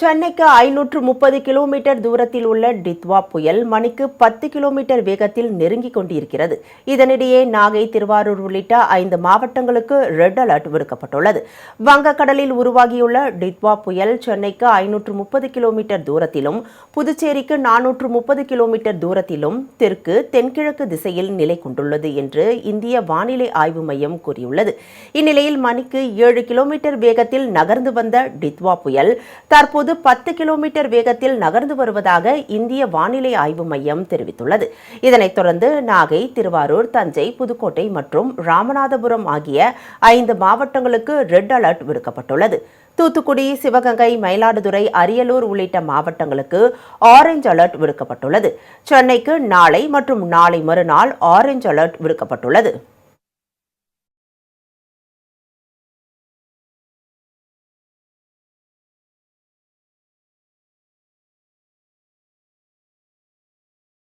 சென்னைக்கு ஐநூற்று முப்பது கிலோமீட்டர் தூரத்தில் உள்ள டித்வா புயல் மணிக்கு பத்து கிலோமீட்டர் வேகத்தில் நெருங்கிக் கொண்டிருக்கிறது. இதனிடையே நாகை திருவாரூர் உள்ளிட்ட ஐந்து மாவட்டங்களுக்கு ரெட் அலர்ட் விடுக்கப்பட்டுள்ளது. வங்கக்கடலில் உருவாகியுள்ள டித்வா புயல் சென்னைக்கு ஐநூற்று முப்பது கிலோமீட்டர் தூரத்திலும் புதுச்சேரிக்கு நானூற்று முப்பது கிலோமீட்டர் தூரத்திலும் தெற்கு தென்கிழக்கு திசையில் நிலை கொண்டுள்ளது என்று இந்திய வானிலை ஆய்வு மையம் கூறியுள்ளது. இந்நிலையில் மணிக்கு ஏழு கிலோமீட்டர் வேகத்தில் நகர்ந்து வந்த டித்வா புயல் தற்போது பத்து கிலோமீட்டர் வேகத்தில் நகர்ந்து வருவதாக இந்திய வானிலை ஆய்வு மையம் தெரிவித்துள்ளது. இதனைத் தொடர்ந்து நாகை திருவாரூர் தஞ்சை புதுக்கோட்டை மற்றும் ராமநாதபுரம் ஆகிய ஐந்து மாவட்டங்களுக்கு ரெட் அலர்ட் விடுக்கப்பட்டுள்ளது. தூத்துக்குடி சிவகங்கை மயிலாடுதுறை அரியலூர் உள்ளிட்ட மாவட்டங்களுக்கு ஆரஞ்ச் அலர்ட் விடுக்கப்பட்டுள்ளது. சென்னைக்கு நாளை மற்றும் நாளை மறுநாள் ஆரஞ்ச் அலர்ட் விடுக்கப்பட்டுள்ளது.